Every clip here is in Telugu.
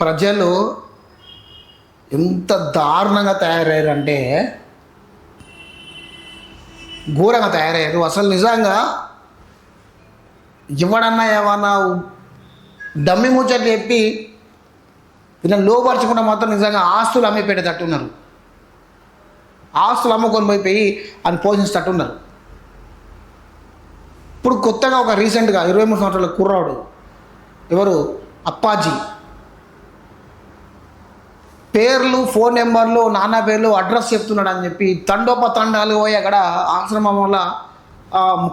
ప్రజలు ఎంత దారుణంగా తయారయ్యారంటే ఘోరంగా తయారయ్యారు. అసలు నిజంగా ఎవడన్నా ఏమన్నా డమ్మి ముచ్చట్లు చెప్పి ఇలా లోపరచకుండా మాత్రం నిజంగా ఆస్తులు అమ్మి పెట్టేటట్టున్నారు ఆస్తులు అమ్ముకొని పోయిపోయి అని పోషించేటట్టున్నారు. ఇప్పుడు కొత్తగా ఒక రీసెంట్గా ఇరవై మూడు సంవత్సరాల కుర్రాడు ఎవరు? అప్పాజీ. పేర్లు ఫోన్ నెంబర్లు నాన్న పేర్లు అడ్రస్ చెప్తున్నాడు అని చెప్పి తండోపతండాలు పోయి అక్కడ ఆశ్రమం వల్ల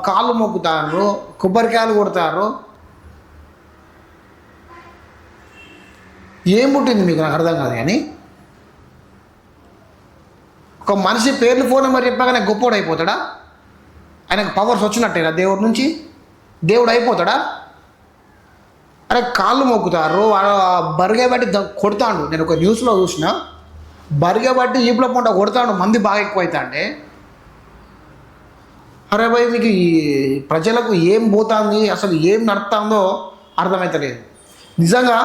కాళ్ళు మొక్కుతారు కొబ్బరికాయలు కొడతారు. ఏం పుట్టింది మీకు నాకు అర్థం కాదు కానీ? ఒక మనిషి పేర్లు ఫోన్ నెంబర్ చెప్పగానే గొప్పోడు అయిపోతాడా ఆయనకు పవర్స్ వచ్చినట్టేనా దేవుడి నుంచి? దేవుడు అయిపోతాడా? అరే కాళ్ళు మొక్కుతారు బరిగే బట్టి కొడతాడు. నేను ఒక న్యూస్లో చూసిన బరిగే బట్టి ఈపుల పంట కొడతాడు మంది బాగా ఎక్కువ అవుతాండే అరే భయ్ మీకు ఈ ప్రజలకు ఏం పోతుంది అసలు ఏం నడుతుందో అర్థమవుతలేదు నిజంగా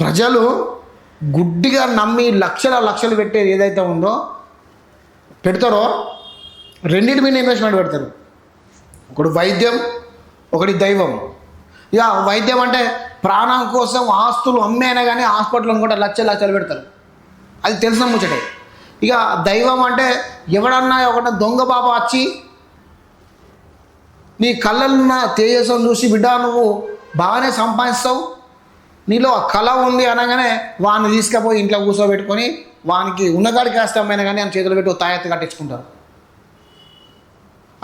ప్రజలు గుడ్డిగా నమ్మి లక్షల లక్షలు పెట్టేది ఏదైతే ఉందో పెడతారో రెండింటి మీద ఇన్వెస్ట్మెంట్ పెడతారు. ఒకటి వైద్యం ఒకటి దైవం. ఇక వైద్యం అంటే ప్రాణం కోసం ఆస్తులు అమ్మేనా కానీ హాస్పిటల్ కూడా లక్షలు లక్షలు పెడతారు. అది తెలిసిన ముచ్చటే? ఇక దైవం అంటే ఎవడన్నా ఒకట దొంగ బాబా వచ్చి నీ కళ్ళన్న తేజస్సును చూసి బిడ్డ నువ్వు బాగానే సంపాదిస్తావు. నీలో కళ ఉంది అనగానే వాడిని తీసుకుపోయి ఇంట్లో కూర్చోబెట్టుకొని వానికి ఉన్నగాడికి వేస్తామైనా కానీ ఆయన చేతులు పెట్టి తాయత్తు కట్టించుకుంటారు.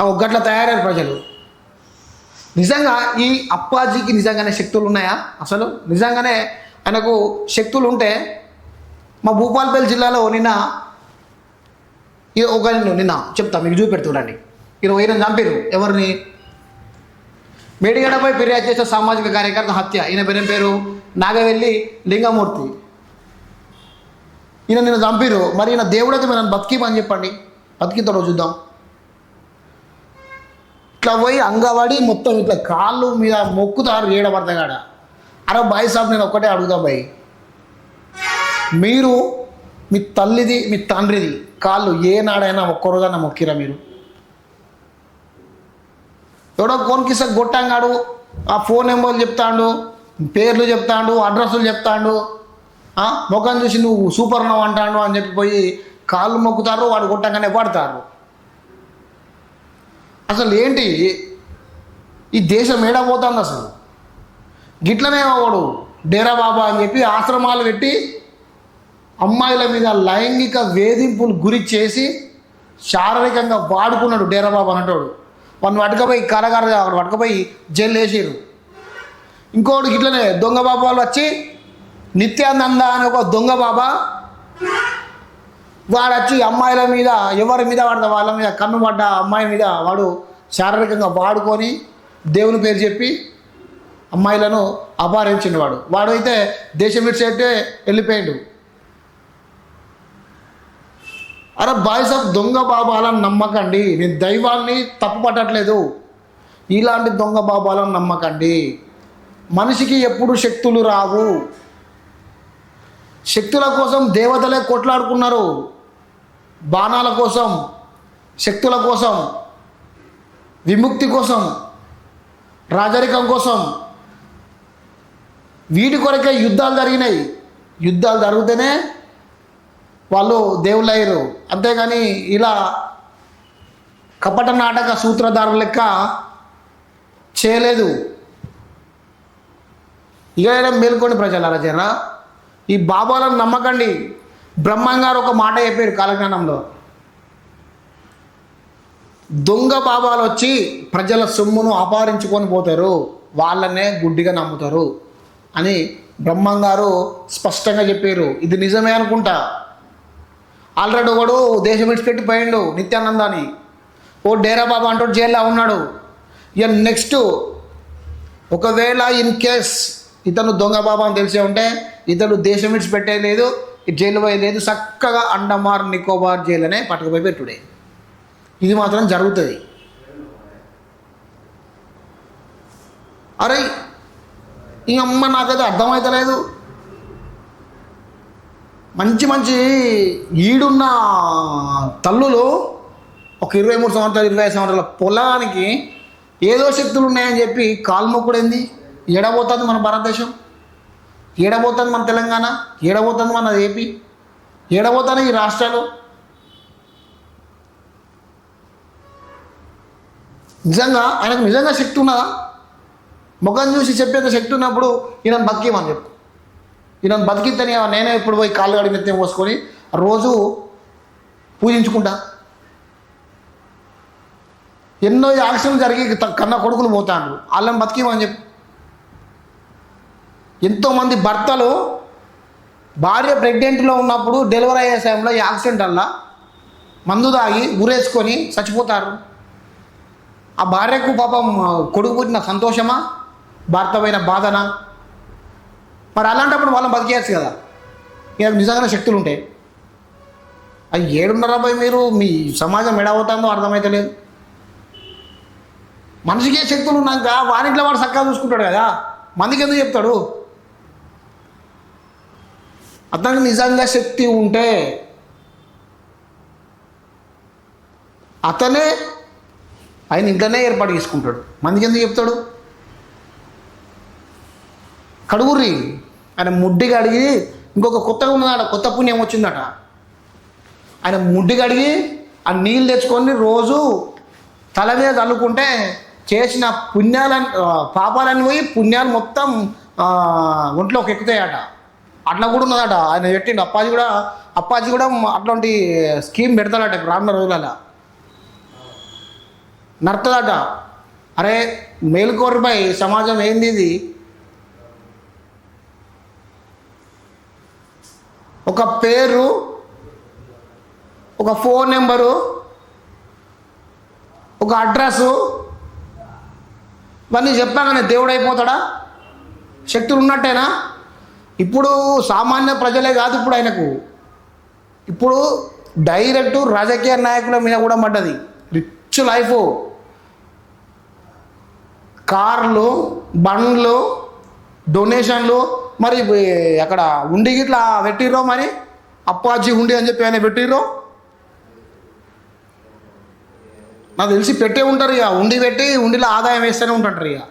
ఆ ఒగ్గట్ల తయారయ్యారు ప్రజలు. నిజంగా ఈ అప్పాజీకి నిజంగానే శక్తులు ఉన్నాయా? అసలు నిజంగానే ఆయనకు శక్తులు ఉంటే మా భూపాలపల్లి జిల్లాలో నిన్న ఒక నిన్న చెప్తా మీకు చూపెడుతుండండి ఇరవై ఈయన చంపారు ఎవరిని? మేడిగడపై ఫిర్యాదు చేసిన సామాజిక కార్యకర్త హత్య. ఈయన పేరేం పేరు? నాగవెల్లి లింగమూర్తి. ఈయన నిన్న చంపారు మరి ఈయన దేవుడైతే మనం బతికిమని చెప్పండి. బతికితో చూద్దాం. ఇట్లా పోయి అంగవాడి మొత్తం ఇట్లా కాళ్ళు మీద మొక్కుతారు ఏడబడతాగాడ అరే బాయ్ సాబ్ నేను ఒక్కటే అడుగుతా బాయ్. మీరు మీ తల్లిది మీ తండ్రిది కాళ్ళు ఏ నాడైనా ఒక్కరోజైనా మొక్కిరా మీరు. ఎవడో కోన్కిస గొట్టంగాడు ఆ ఫోన్ నెంబర్లు చెప్తాడు పేర్లు చెప్తాడు అడ్రస్లు చెప్తాడు ముఖం చూసి నువ్వు సూపర్ నవ్వు అంటాడు అని చెప్పి పోయి కాళ్ళు మొక్కుతారు వాడు కొట్టంగానే పడతారు అసలు ఏంటి ఈ దేశం ఏడపోతుంది అసలు? గిట్లనే వాడు డేరా బాబా అని చెప్పి ఆశ్రమాలు పెట్టి అమ్మాయిల మీద లైంగిక వేధింపులు గురి చేసి శారీరకంగా వాడుకున్నాడు డేరా బాబా అన్నటోడు. వాడిని పట్టుకపోయి కారాగార అక్కడ పట్టుకపోయి జైలు వేసారు. ఇంకోటి ఇట్లనే దొంగ బాబాలు వచ్చి నిత్యానంద అని ఒక దొంగ బాబా వాడు వచ్చి అమ్మాయిల మీద ఎవరి మీద పడితే వాళ్ళ మీద కన్ను పడ్డ అమ్మాయి మీద వాడు శారీరకంగా వాడుకొని దేవుని పేరు చెప్పి అమ్మాయిలను అపహరించిన వాడు. వాడు అయితే దేశం విడిచేట్టే వెళ్ళిపోయాడు. అరే బాయ్స్ ఆఫ్ దొంగ బాబాలను నమ్మకండి. నేను దైవాన్ని తప్పు పట్టట్లేదు ఇలాంటి దొంగ బాబాలను నమ్మకండి. మనిషికి ఎప్పుడు శక్తులు రావు. శక్తుల కోసం దేవతలే కొట్లాడుకున్నారు. బాణాల కోసం శక్తుల కోసం విముక్తి కోసం రాజరికం కోసం వీటి కొరకే యుద్ధాలు జరిగినాయి. యుద్ధాలు జరిగితేనే వాళ్ళు దేవుళ్ళు అయ్యారు. అంతేగాని ఇలా కపట నాటక సూత్రధారుల లెక్క చేయలేదు. ఇక మేల్కొని ప్రజల జరా ఈ బాబాలను నమ్మకండి. బ్రహ్మంగారు ఒక మాట చెప్పారు కాలజ్ఞానంలో. దొంగ బాబాలు వచ్చి ప్రజల సొమ్మును అపహరించుకొని పోతారు వాళ్ళనే గుడ్డిగా నమ్ముతారు అని బ్రహ్మంగారు స్పష్టంగా చెప్పారు. ఇది నిజమే అనుకుంటా. ఆల్రెడీ ఒకడు దేశం విడిచిపెట్టి పోయిండు నిత్యానందాన్ని ఓ డేరా బాబా అంటూ జైల్లో ఉన్నాడు. ఇక నెక్స్ట్ ఒకవేళ ఇన్ కేస్ ఇతను దొంగ బాబా అని తెలిసే ఉంటే ఇతను దేశం విడిచిపెట్టేయలేదు జైలు పోయే లేదు చక్కగా అండమార్ నికోబార్ జైలునే పట్టుకుపోయి పెట్టుడే. ఇది మాత్రం జరుగుతుంది. అరే ఈ అమ్మ నాకైతే అర్థమవుతలేదు మంచి మంచి ఈడున్న తల్లులు ఒక ఇరవై మూడు సంవత్సరాలు ఇరవై ఐదు సంవత్సరాల పొలానికి ఏదో శక్తులు ఉన్నాయని చెప్పి కాల్మొక్కుడైంది ఎడబోతుంది మన భారతదేశం. ఏడబోతుంది మన తెలంగాణ? ఏడబోతుంది మన ఏపీ? ఏడబోతాయి ఈ రాష్ట్రాలు? నిజంగా ఆయనకు నిజంగా శక్తి ఉన్నదా? ముఖం చూసి చెప్పేంత శక్తి ఉన్నప్పుడు ఈయన బతికేమని చెప్పు. ఈయన బతికితేనే నేనే ఇప్పుడు పోయి కాళ్ళు గడి నెత్తి పోసుకొని రోజు పూజించుకుంటా. ఎన్నో యాక్షన్లు జరిగి కన్న కొడుకులు పోతాడు వాళ్ళని బతికేమని చెప్పు. ఎంతోమంది భర్తలు భార్య ప్రెగ్నెంట్లో ఉన్నప్పుడు డెలివరీ అయ్యే సమయంలో ఈ యాక్సిడెంట్ వల్ల మందు తాగి ఊరేసుకొని చచ్చిపోతారు. ఆ భార్యకు పాపం కొడుకు పుట్టిన సంతోషమా? భర్తమైన బాధనా? బాధన మరి అలాంటప్పుడు వాళ్ళని బతికేయచ్చు కదా. ఇక నిజంగానే శక్తులు ఉంటాయి. అవి ఏడున్నర పోయి మీరు మీ సమాజం ఎడవుతుందో అర్థమైతలేదు మనిషికి ఏ శక్తులు ఉన్నాక వానిట్లో వాడు చక్కగా చూసుకుంటాడు కదా. మందికి ఎందుకు చెప్తాడు? అతనికి నిజంగా శక్తి ఉంటే అతనే ఆయన ఇంట్లోనే ఏర్పాటు చేసుకుంటాడు. మందికి ఎందుకు చెప్తాడు? కడుగుర్రి ఆయన ముడ్డిగా అడిగి ఇంకొక కొత్తగా ఉన్నదట కొత్త పుణ్యం వచ్చిందట. ఆయన ముడ్డిగా అడిగి ఆ నీళ్ళు తెచ్చుకొని రోజు తల మీద చల్లుకుంటే చేసిన పుణ్యాలని పాపాలన్నీ పోయి పుణ్యాలు మొత్తం ఒంట్లోకి ఎక్కుతాయట. అట్లా కూడా ఉన్నదట. ఆయన పెట్టిండు. అప్పాజీ కూడా అప్పాజీ కూడా అట్లాంటి స్కీమ్ పెడతాడట ఇప్పుడు రానున్న రోజులలో నడుతుందట అరే మేలుకోరుపై సమాజం ఏంది ఇది? ఒక పేరు ఒక ఫోన్ నెంబరు ఒక అడ్రస్సు ఇవన్నీ చెప్పాగానే దేవుడు అయిపోతాడా శక్తులు ఉన్నట్టేనా? ఇప్పుడు సామాన్య ప్రజలే కాదు ఇప్పుడు ఆయనకు. ఇప్పుడు డైరెక్ట్ రాజకీయ నాయకుల మీద కూడా పడ్డది. Rich life. కార్లు బండ్లు డొనేషన్లు మరి అక్కడ ఉండి గిట్లా పెట్టిర్రో మరి? అప్పాజీ ఉండి అని చెప్పి ఆయన పెట్టిర్రో? నాకు తెలిసి పెట్టే ఉంటారు ఇక. ఉండి పెట్టి ఉండిలో ఆదాయం వేస్తూనే ఉంటారు ఇక.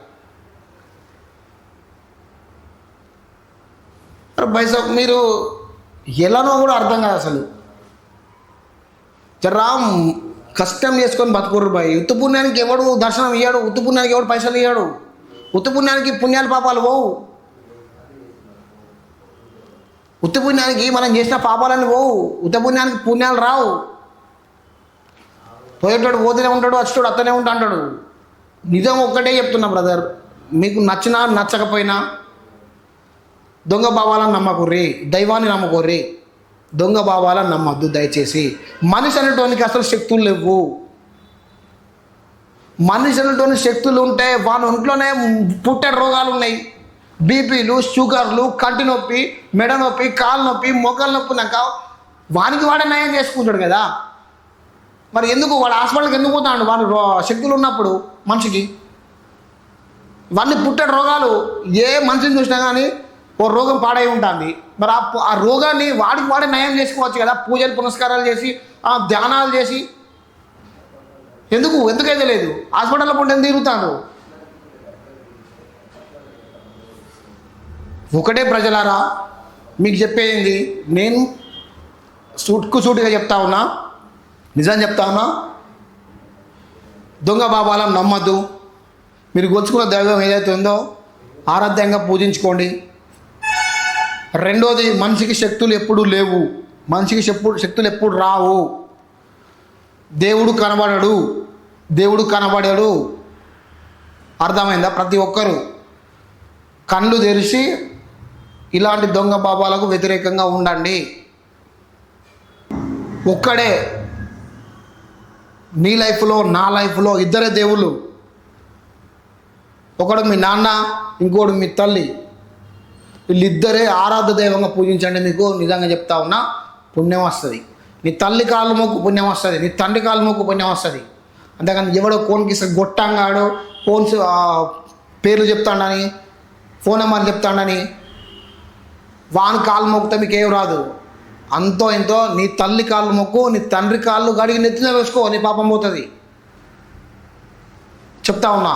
మరి మీరు ఎలానో కూడా అర్థం కాదు అసలు. జరా కష్టం చేసుకొని బతుకుర్రు బాయ్ ఉత్తు పుణ్యానికి ఎవడు దర్శనం ఇయ్యాడు? ఉత్తు పుణ్యానికి ఎవడు పైసలు ఇయ్యాడు? ఉత్తు పుణ్యానికి పుణ్యాలు పాపాలు పోవు. ఉత్తు పుణ్యానికి మనం చేసిన పాపాలని పోవు. ఉత్త పుణ్యానికి పుణ్యాలు రావు. పోయేటోడు పోతూనే ఉంటాడు వచ్చేటోడు అత్తనే ఉంటా అంటాడు. నిజం ఒక్కటే చెప్తున్నా బ్రదర్. మీకు నచ్చినా నచ్చకపోయినా దొంగ భావాలను నమ్మకుర్రి దైవాన్ని నమ్మకుర్రి. దొంగ భావాలను నమ్మద్దు దయచేసి. మనిషి అనేటోనికి అసలు శక్తులు లేవు. మనిషి అనేటువంటి శక్తులు ఉంటే వాని ఒంట్లోనే పుట్టే రోగాలు ఉన్నాయి బీపీలు షుగర్లు కంటి నొప్పి మెడ నొప్పి కాలు నొప్పి మొగ్గలు నొప్పి నాక వానికి వాడే నయం చేసుకుంటాడు కదా. మరి ఎందుకు? వాడు హాస్పిటల్కి ఎందుకు పోతాడు? వాడు రో- శక్తులు ఉన్నప్పుడు మనిషికి. వాడిని పుట్టే రోగాలు ఏ మనిషిని చూసినా కానీ ఓ రోగం పాడై ఉంటుంది మరి ఆ ఆ రోగాన్ని వాడికి వాడే నయం చేసుకోవచ్చు కదా. పూజలు పునస్కారాలు చేసి ఆ ధ్యానాలు చేసి. ఎందుకు? ఎందుకైతే లేదు? హాస్పిటల్లో కొండ ఎందుకు తిరుగుతాను ఒకటే ప్రజలారా మీకు చెప్పేది నేను సూట్కు సూటిగా చెప్తా ఉన్నా నిజం చెప్తా ఉన్నా దొంగ బాబాలను నమ్మద్దు. మీరు గొలుచుకున్న దైవం ఏదైతే ఉందో ఆరాధ్యంగా పూజించుకోండి. రెండోది మనిషికి శక్తులు ఎప్పుడు లేవు. మనిషికి శక్తులు ఎప్పుడు రావు. దేవుడు కనబడడు. దేవుడు కనబడడు. అర్థమైందా? ప్రతి ఒక్కరూ. కళ్ళు తెరిచి ఇలాంటి దొంగ బాబాలకు వ్యతిరేకంగా ఉండండి. ఒక్కడే నీ లైఫ్లో నా లైఫ్లో ఇద్దరే దేవుళ్ళు. ఒకడు మీ నాన్న ఇంకోడు మీ తల్లి. వీళ్ళిద్దరే ఆరాధ దైవంగా పూజించండి మీకు నిజంగా చెప్తా ఉన్నా. పుణ్యం వస్తుంది. నీ తల్లి కాళ్ళు మొక్కు పుణ్యం వస్తుంది. నీ తండ్రి కాళ్ళు మొక్కు పుణ్యం వస్తుంది. అంతేకాని ఎవడో ఫోన్కి గొట్టంగాడు ఫోన్స్ పేర్లు చెప్తాడని ఫోన్ నెంబర్ చెప్తాడని వాని కాళ్ళు మొక్కుతే మీకు ఏం రాదు. అంతో ఎంతో నీ తల్లి కాళ్ళు మొక్కు నీ తండ్రి కాళ్ళు గడిగి నెత్తిన వేసుకో నీ పాపం పోతుంది. చెప్తా ఉన్నా.